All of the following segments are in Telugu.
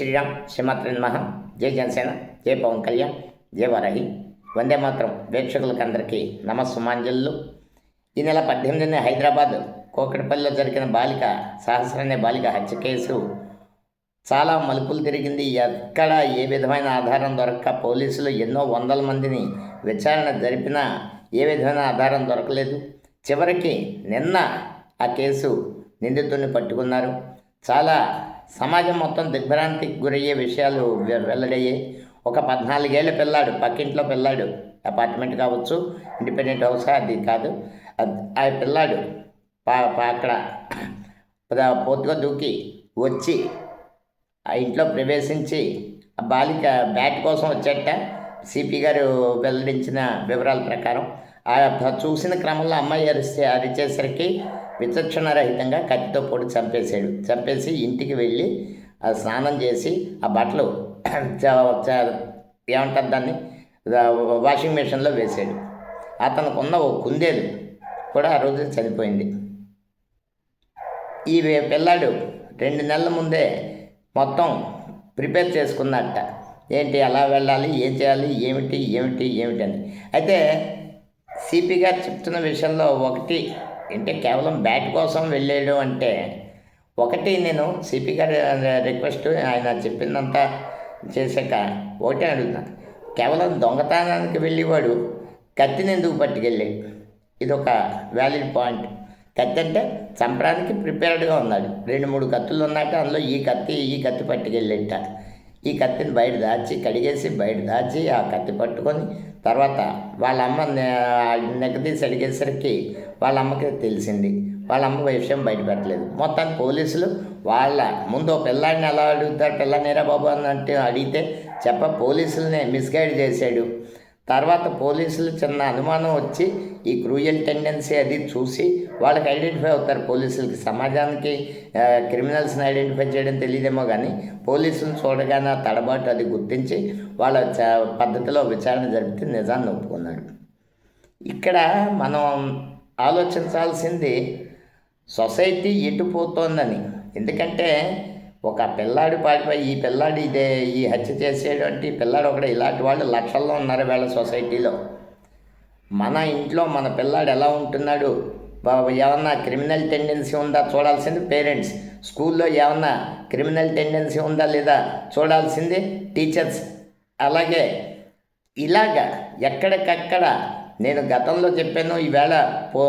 శ్రీరామ్ శ్రీమాత్రి నమః. జై జనసేన జై పవన్ కళ్యాణ్ జై వరహి. వందే మాత్రం ప్రేక్షకులకు అందరికీ నమస్సుమాంజలు. ఈ నెల పద్దెనిమిదిన హైదరాబాద్ కోకటిపల్లిలో జరిగిన బాలిక సహస్రనే బాలిక హత్య కేసు. చాలా మలుపులు తిరిగింది. ఎక్కడ ఏ విధమైన ఆధారం దొరక్క పోలీసులు ఎన్నో వందల మందిని విచారణ జరిపినా ఏ విధమైన ఆధారం దొరకలేదు. చివరికి నిన్న ఆ కేసు నిందితుడిని పట్టుకున్నారు. చాలా సమాజం మొత్తం దిగ్భ్రాంతికి గురయ్యే విషయాలు వె- వెల్లడయ్యాయి ఒక పద్నాలుగేళ్ళ పిల్లాడు పక్కింట్లో పిల్లాడు. అపార్ట్మెంట్ కావచ్చు ఇండిపెండెంట్ హౌస్ అది కాదు. ఆ పిల్లాడు పా అక్కడ పూర్తిగా దూకి వచ్చి ఆ ఇంట్లో ప్రవేశించి ఆ బాలిక బ్యాట్ కోసం వచ్చేట సిపి గారు వెల్లడించిన వివరాల ప్రకారం. ఆ చూసిన క్రమంలో అమ్మాయి అరిస్తే అరిచేసరికి విచక్షణరహితంగా కత్తితో పొడి చంపేశాడు. చంపేసి ఇంటికి వెళ్ళి ఆ స్నానం చేసి ఆ బట్టలు చ- ఏమంటారు దాన్ని? వాషింగ్ మిషన్లో వేసాడు అతనుకున్న ఓ కుందేలు కూడా ఆ రోజు చనిపోయింది. ఈ పిల్లాడు రెండు నెలల ముందే మొత్తం ప్రిపేర్ చేసుకున్నట్ట. ఏంటి ఎలా వెళ్ళాలి ఏం చేయాలి ఏమిటి ఏమిటి ఏమిటి అని. అయితే సిపి గారు చెప్తున్న విషయంలో ఒకటి అంటే కేవలం బ్యాట్ కోసం వెళ్ళాడు అంటే ఒకటి నేను సిపి గారి రిక్వెస్ట్ ఆయన చెప్పిందంతా చేశాక ఒకటే అడుగుతా కేవలం దొంగతనానికి వెళ్ళేవాడు కత్తిని ఎందుకు పట్టుకెళ్ళాడు? ఇది ఒక వ్యాలిడ్ పాయింట్ కత్తి అంటే చంపడానికి ప్రిపేర్డ్గా ఉన్నాడు. రెండు మూడు కత్తులు ఉన్నాక అందులో ఈ కత్తి ఈ కత్తి పట్టుకెళ్ళాడు ఈ కత్తిని బయట దాచి కడిగేసి బయట దాచి ఆ కత్తి పట్టుకొని తర్వాత వాళ్ళ అమ్మ నెగ్గదీసి అడిగేసరికి వాళ్ళ అమ్మకి తెలిసింది. వాళ్ళ అమ్మ విషయం బయట పెట్టలేదు. మొత్తానికి పోలీసులు వాళ్ళ ముందు పిల్లాడిని ఎలా అడుగుతారు? పిల్లనేరా బాబు అన్నట్టు అడిగితే చెప్ప పోలీసులనే మిస్గైడ్ చేశాడు. తర్వాత పోలీసులు చిన్న అనుమానం వచ్చి ఈ క్రూయల్ టెండెన్సీ అది చూసి వాళ్ళకి ఐడెంటిఫై అవుతారు పోలీసులకి. సమాజానికి క్రిమినల్స్ని ఐడెంటిఫై చేయడం తెలియదేమో కానీ పోలీసులు చూడగానే తడబాటు అది గుర్తించి వాళ్ళ చ- పద్ధతిలో విచారణ జరిపితే నిజాన్ని ఒప్పుకున్నాడు. ఇక్కడ మనం ఆలోచించాల్సింది సొసైటీ ఎటు పోతోందని. ఎందుకంటే ఒక పిల్లాడు పాడిపోయి ఈ పిల్లాడు ఇదే ఈ హత్య చేసేటువంటి పిల్లాడు ఒకడు ఇలాంటి వాళ్ళు లక్షల్లో ఉన్నారు వీళ్ళ సొసైటీలో. మన ఇంట్లో మన పిల్లాడు ఎలా ఉంటున్నాడు? ఏమన్నా క్రిమినల్ టెండెన్సీ ఉందా? చూడాల్సింది పేరెంట్స్. స్కూల్లో ఏమన్నా క్రిమినల్ టెండెన్సీ ఉందా లేదా? చూడాల్సింది టీచర్స్. అలాగే ఇలాగా ఎక్కడికక్కడ నేను గతంలో చెప్పాను ఈవేళ పో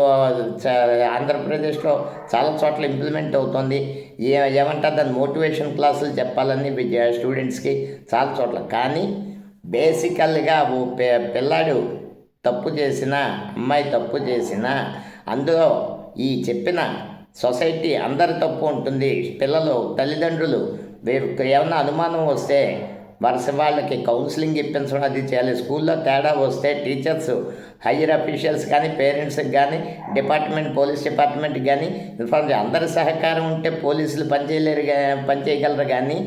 చ- ఆంధ్రప్రదేశ్లో చాలా చోట్ల ఇంప్లిమెంట్ అవుతుంది. ఏ ఏమంటారు దాని మోటివేషన్ క్లాసులు చెప్పాలని విద్య- స్టూడెంట్స్కి చాలా చోట్ల. కానీ బేసికల్గా ఓ పిల్లాడు తప్పు చేసిన అమ్మాయి తప్పు చేసిన అందులో ఈ చెప్పిన సొసైటీ అందరి తప్పు ఉంటుంది. పిల్లలు తల్లిదండ్రులు ఏమైనా ఏమన్నా అనుమానం వస్తే వరుస వాళ్ళకి కౌన్సిలింగ్ ఇప్పించడం అది చేయాలి. స్కూల్లో తేడా వస్తే టీచర్స్ హయ్యర్ అఫీషియల్స్ కానీ పేరెంట్స్కి కానీ డిపార్ట్మెంట్ పోలీస్ డిపార్ట్మెంట్కి కానీ ఇన్ఫార్మ్ అందరి సహకారం ఉంటే పోలీసులు పనిచేయలేరు పనిచేయగలరు కానీ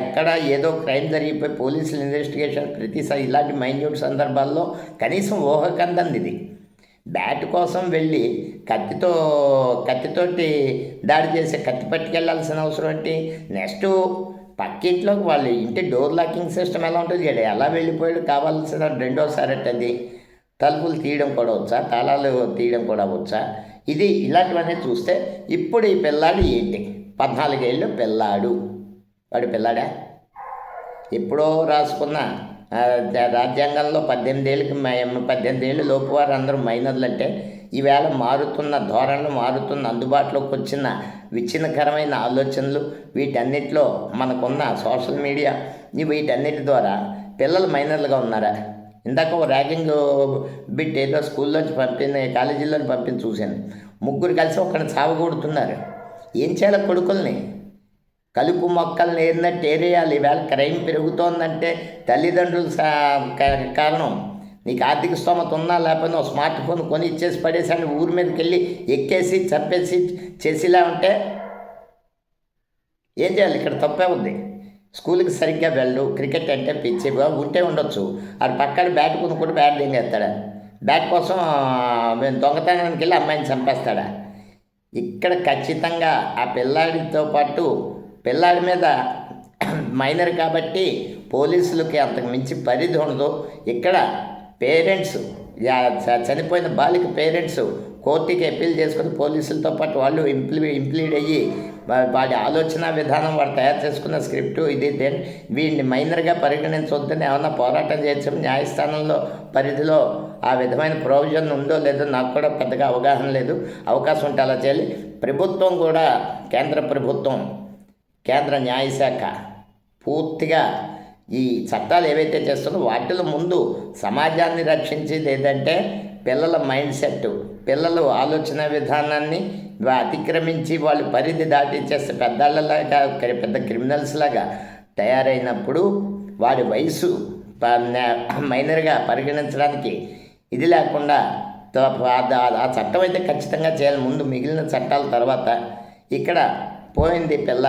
ఎక్కడ ఏదో క్రైమ్ జరిగిపోయి పోలీసులు ఇన్వెస్టిగేషన్ ప్రతిసారి ఇలాంటి మైన్యూట్ సందర్భాల్లో కనీసం ఊహకందంది ఇది. బ్యాట్ కోసం వెళ్ళి కత్తితో కత్తితోటి దాడి చేసే కత్తి పట్టుకెళ్ళాల్సిన అవసరం ఏంటి? నెక్స్ట్ పక్కింట్లోకి వాళ్ళు ఇంటి డోర్ లాకింగ్ సిస్టమ్ ఎలా ఉంటుంది ఇక్కడ ఎలా వెళ్ళిపోయాడు కావాల్సిన రెండోసారి అది. తలుపులు తీయడం కూడా వచ్చా తాళాలు తీయడం కూడా వచ్చా. ఇది ఇలాంటివన్నీ చూస్తే ఇప్పుడు ఈ పిల్లాడు ఏంటి? పద్నాలుగేళ్ళు పిల్లాడు. వాడు పిల్లాడా? ఎప్పుడో రాసుకున్న రాజ్యాంగంలో పద్దెనిమిది ఏళ్ళకి పద్దెనిమిది ఏళ్ళు లోపు వారు అందరూ మైనర్లు అంటే ఈవేళ మారుతున్న ధోరణులు మారుతున్న అందుబాటులోకి వచ్చిన విచ్ఛిన్నకరమైన ఆలోచనలు వీటన్నిటిలో మనకున్న సోషల్ మీడియా వీటన్నిటి ద్వారా పిల్లలు మైనర్లుగా ఉన్నారా? ఇందాక ఓ ర్యాగింగ్ బిట్ ఏదో స్కూల్లోంచి పంపిన కాలేజీలోని పంపించి చూశాను. ముగ్గురు కలిసి ఒకరిని సావగొడుతున్నారు ఏం చేయాలి కొడుకుల్ని? కలుపు మొక్కలు ఏంటంటే ఏరేయాలి. ఈవేళ క్రైమ్ పెరుగుతోందంటే తల్లిదండ్రులు సా- కారణం. నీకు ఆర్థిక స్తోమత ఉన్నా లేకపోయినా స్మార్ట్ ఫోన్ కొని ఇచ్చేసి పడేసాను ఊరి మీదకి వెళ్ళి ఎక్కేసి చంపేసి చేసేలా ఉంటే ఏం చేయాలి? ఇక్కడ తప్పే ఉంది. స్కూల్కి సరిగ్గా వెళ్ళు. క్రికెట్ అంటే పిచ్చి. ఉంటే ఉండొచ్చు. అది పక్కన బ్యాట్ కొనుక్కుంటే బ్యాట్ చేస్తాడా? బ్యాట్ కోసం మేము దొంగతనానికి వెళ్ళి అమ్మాయిని చంపేస్తాడా? ఇక్కడ ఖచ్చితంగా ఆ పిల్లాడితో పాటు పిల్లాడి మీద మైనర్ కాబట్టి పోలీసులకి అంతకు మించి పరిధి ఉండదు. ఇక్కడ పేరెంట్స్ యా- చ- చనిపోయిన బాలిక పేరెంట్స్ కోర్టుకి అప్పీల్ చేసుకుని పోలీసులతో పాటు వాళ్ళు ఇంప్లి ఇంప్లీడ్ అయ్యి వాడి ఆలోచన విధానం వాడు తయారు చేసుకున్న స్క్రిప్ట్ ఇది. దేని వీడిని మైనర్గా పరిగణించవద్దని ఏమైనా పోరాటం చేయొచ్చు న్యాయస్థానంలో పరిధిలో ఆ విధమైన ప్రొవిజన్ ఉందో లేదో నాకు కూడా పెద్దగా అవగాహన లేదు. అవకాశం ఉంటే అలా చేయాలి. ప్రభుత్వం కూడా కేంద్ర ప్రభుత్వం కేంద్ర న్యాయశాఖ పూర్తిగా ఈ చట్టాలు ఏవైతే చేస్తుందో వాటిలో ముందు సమాజాన్ని రక్షించేది ఏంటంటే పిల్లల మైండ్ సెట్ పిల్లలు ఆలోచన విధానాన్ని అతిక్రమించి వాళ్ళు పరిధి దాటించేస్తే పెద్దాళ్ళలాగా పెద్ద క్రిమినల్స్ లాగా తయారైనప్పుడు వారి వయసు మైనర్గా పరిగణించడానికి ఇది లేకుండా ఆ చట్టం అయితే ఖచ్చితంగా చేయాలి. ముందు మిగిలిన చట్టాల తర్వాత ఇక్కడ పోయింది పిల్ల.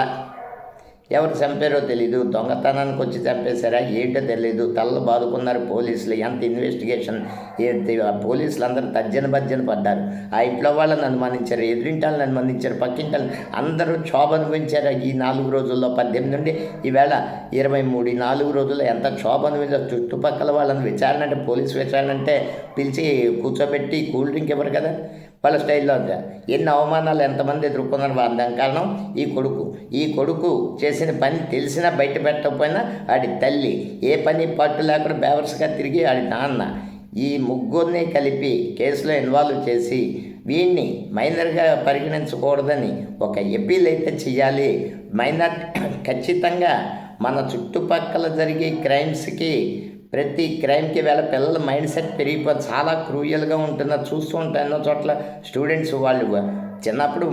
ఎవరు చంపారో తెలీదు దొంగతనానికి వచ్చి చంపేశారా ఏంటో తెలియదు తలలు బాదుకున్నారు పోలీసులు. ఎంత ఇన్వెస్టిగేషన్ ఏంటి? పోలీసులు అందరూ తజ్జన భజ్జన పడ్డారు. ఆ ఇంట్లో వాళ్ళని అనుమానించారు ఎదురింటాలను అనుమానించారు పక్కింటాలను అందరూ క్షోభ అనుభవించారు. ఈ నాలుగు రోజుల్లో పద్దెనిమిది నుండి ఈవేళ ఇరవై మూడు ఈ నాలుగు రోజుల్లో ఎంత క్షోభ అనుభవించారు? చుట్టుపక్కల వాళ్ళని విచారణ అంటే పోలీసు విచారణ అంటే పిలిచి కూర్చోబెట్టి కూల్ డ్రింక్ ఇవ్వరు కదా? వాళ్ళ స్టైల్లో అంతే ఎన్ని అవమానాలు ఎంతమంది ఎదుర్కొన్నారు వా- కారణం ఈ కొడుకు. ఈ కొడుకు చేసిన పని తెలిసినా బయట పెట్టకపోయినా ఆడి తల్లి. ఏ పని పట్టు లేకుండా బేవర్స్గా తిరిగి ఆడి నాన్న. ఈ ముగ్గురిని కలిపి కేసులో ఇన్వాల్వ్ చేసి వీడిని మైనర్గా పరిగణించకూడదని ఒక ఎపీల్ అయితే చేయాలి మైనర్ ఖచ్చితంగా మన చుట్టుపక్కల జరిగే క్రైమ్స్కి ప్రతి క్రైమ్కి వేళ పిల్లల మైండ్ సెట్ పెరిగిపోయి చాలా క్రూయల్గా ఉంటున్నారు చూస్తూ ఉంటాయి ఎన్నో చోట్ల స్టూడెంట్స్ వాళ్ళు. చిన్నప్పుడు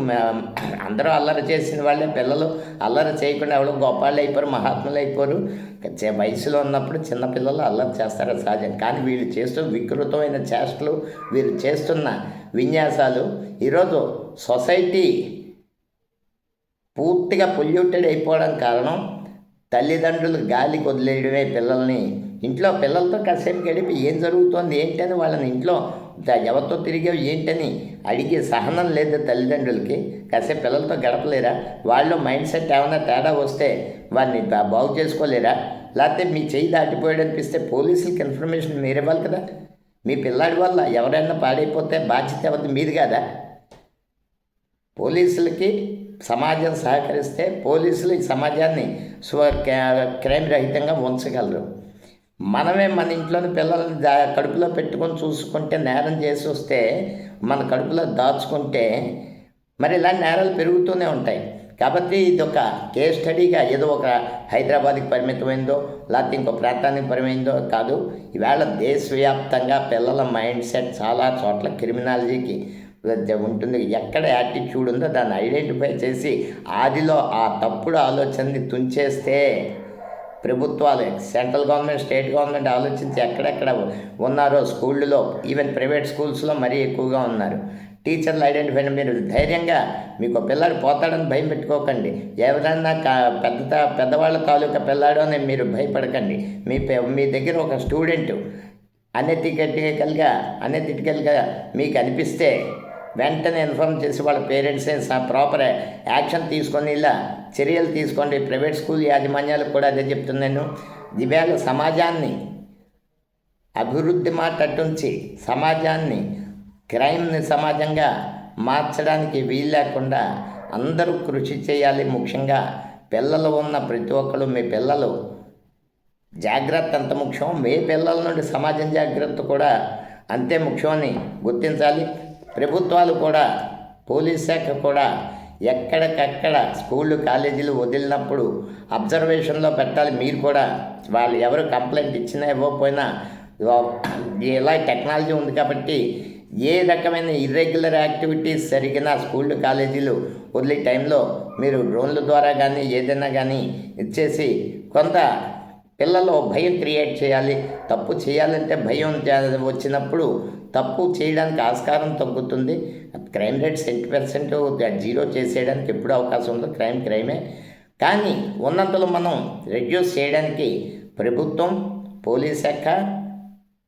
అందరూ అల్లరి చేసిన వాళ్ళే. పిల్లలు అల్లరి చేయకుండా ఎవరు గొప్పవాళ్ళు అయిపోరు మహాత్ములు అయిపోరు. చే- వయసులో ఉన్నప్పుడు చిన్నపిల్లలు అల్లరి చేస్తారు సహజం. కానీ వీళ్ళు చేస్తూ వికృతమైన చేష్టలు వీరు చేస్తున్న విన్యాసాలు ఈరోజు సొసైటీ పూర్తిగా పొల్యూటెడ్ అయిపోవడం కారణం తల్లిదండ్రులు గాలికి వదిలేయడమే పిల్లల్ని. ఇంట్లో పిల్లలతో కాసేపు గడిపి ఏం జరుగుతోంది ఏంటని వాళ్ళని ఇంట్లో ఎవరితో తిరిగావు ఏంటని అడిగే సహనం లేదు తల్లిదండ్రులకి. కాసేపు పిల్లలతో గడపలేరా? వాళ్ళు మైండ్ సెట్ ఏమైనా తేడా వస్తే వారిని బాగు చేసుకోలేరా? లేకపోతే మీ చేయి దాటిపోయాడు అనిపిస్తే పోలీసులకి ఇన్ఫర్మేషన్ మీరు ఇవ్వాలి కదా? మీ పిల్లాడి వల్ల ఎవరైనా పాడైపోతే బాధ్యత ఎవరిది మీది కదా? పోలీసులకి సమాజం సహకరిస్తే పోలీసులు ఈ సమాజాన్ని స్వ క్రైమ్ రహితంగా ఉంచగలరు. మనమే మన ఇంట్లోని పిల్లల్ని కడుపులో పెట్టుకొని చూసుకుంటే నేరం చేసి వస్తే మన కడుపులో దాచుకుంటే మరి ఇలాంటి నేరాలు పెరుగుతూనే ఉంటాయి. కాబట్టి ఇది ఒక కేస్ స్టడీగా ఏదో ఒక హైదరాబాద్కి పరిమితమైందో లేకపోతే ఇంకో ప్రాంతానికి పరిమైందో కాదు. ఈవేళ దేశవ్యాప్తంగా పిల్లల మైండ్ సెట్ చాలా చోట్ల క్రిమినాలజీకి ఉంటుంది. ఎక్కడ యాటిట్యూడ్ ఉందో దాన్ని ఐడెంటిఫై చేసి ఆదిలో ఆ తప్పుడు ఆలోచనని తుంచేస్తే ప్రభుత్వాలు సెంట్రల్ గవర్నమెంట్ స్టేట్ గవర్నమెంట్ ఆలోచించి ఎక్కడెక్కడ ఉన్నారో స్కూళ్ళలో ఈవెన్ ప్రైవేట్ స్కూల్స్లో మరీ ఎక్కువగా ఉన్నారు. టీచర్లు ఐడెంటిఫై మీరు ధైర్యంగా మీకు ఒక పిల్లాడు పోతాడని భయం పెట్టుకోకండి. ఎవరైనా కా పెద్ద పెద్దవాళ్ళ తాలూకా పిల్లాడు అని మీరు భయపడకండి. మీ మీ దగ్గర ఒక స్టూడెంట్ అనెతికెటికల్గా అనెథిటికల్గా మీకు అనిపిస్తే వెంటనే ఇన్ఫార్మ్ చేసి వాళ్ళ పేరెంట్స్ ప్రాపర్ యాక్షన్ తీసుకొని ఇలా చర్యలు తీసుకోండి. ప్రైవేట్ స్కూల్ యాజమాన్యాలకు కూడా అదే చెప్తున్నాను ఇవాళ సమాజాన్ని అభివృద్ధి మాటట్టుంచి సమాజాన్ని క్రైమ్ని సమాజంగా మార్చడానికి వీలు లేకుండా అందరూ కృషి చేయాలి. ముఖ్యంగా పిల్లలు ఉన్న ప్రతి ఒక్కరు మీ పిల్లలు జాగ్రత్త అంత ముఖ్యం? మీ పిల్లల నుండి సమాజం జాగ్రత్త కూడా అంతే ముఖ్యం అని గుర్తించాలి. ప్రభుత్వాలు కూడా పోలీస్ శాఖ కూడా ఎక్కడికక్కడ స్కూళ్ళు కాలేజీలు వదిలినప్పుడు అబ్జర్వేషన్లో పెట్టాలి. మీరు కూడా వాళ్ళు ఎవరు కంప్లైంట్ ఇచ్చినా ఇవ్వకపోయినా ఇలా టెక్నాలజీ ఉంది కాబట్టి ఏ రకమైన ఇర్రెగ్యులర్ యాక్టివిటీస్ జరిగినా స్కూళ్ళు కాలేజీలు వదిలే టైంలో మీరు డ్రోన్ల ద్వారా కానీ ఏదైనా కానీ ఇచ్చేసి కొంత పిల్లల్లో భయం క్రియేట్ చేయాలి. తప్పు చేయాలంటే భయం వచ్చినప్పుడు తప్పు చేయడానికి ఆస్కారం తగ్గుతుంది. Crime rate cent percent zero చేసేయడానికి ఎప్పుడు అవకాశం ఉందో క్రైమ్ క్రైమే. కానీ ఉన్నంతలో మనం రెడ్యూస్ చేయడానికి ప్రభుత్వం పోలీస్ శాఖ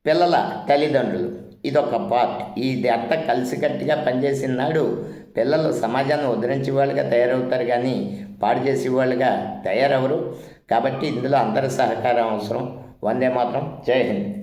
పిల్లల తల్లిదండ్రులు ఇదొక పార్ట్. ఇది అంతా కలిసికట్టుగా పనిచేసిన నాడు పిల్లలు సమాజాన్ని ఉద్ధరించేవాళ్ళుగా తయారవుతారు కానీ పాడు చేసే వాళ్ళుగా తయారవరు. కాబట్టి ఇందులో అందరి సహకారం అవసరం. వందే మాత్రం. జై హింద్.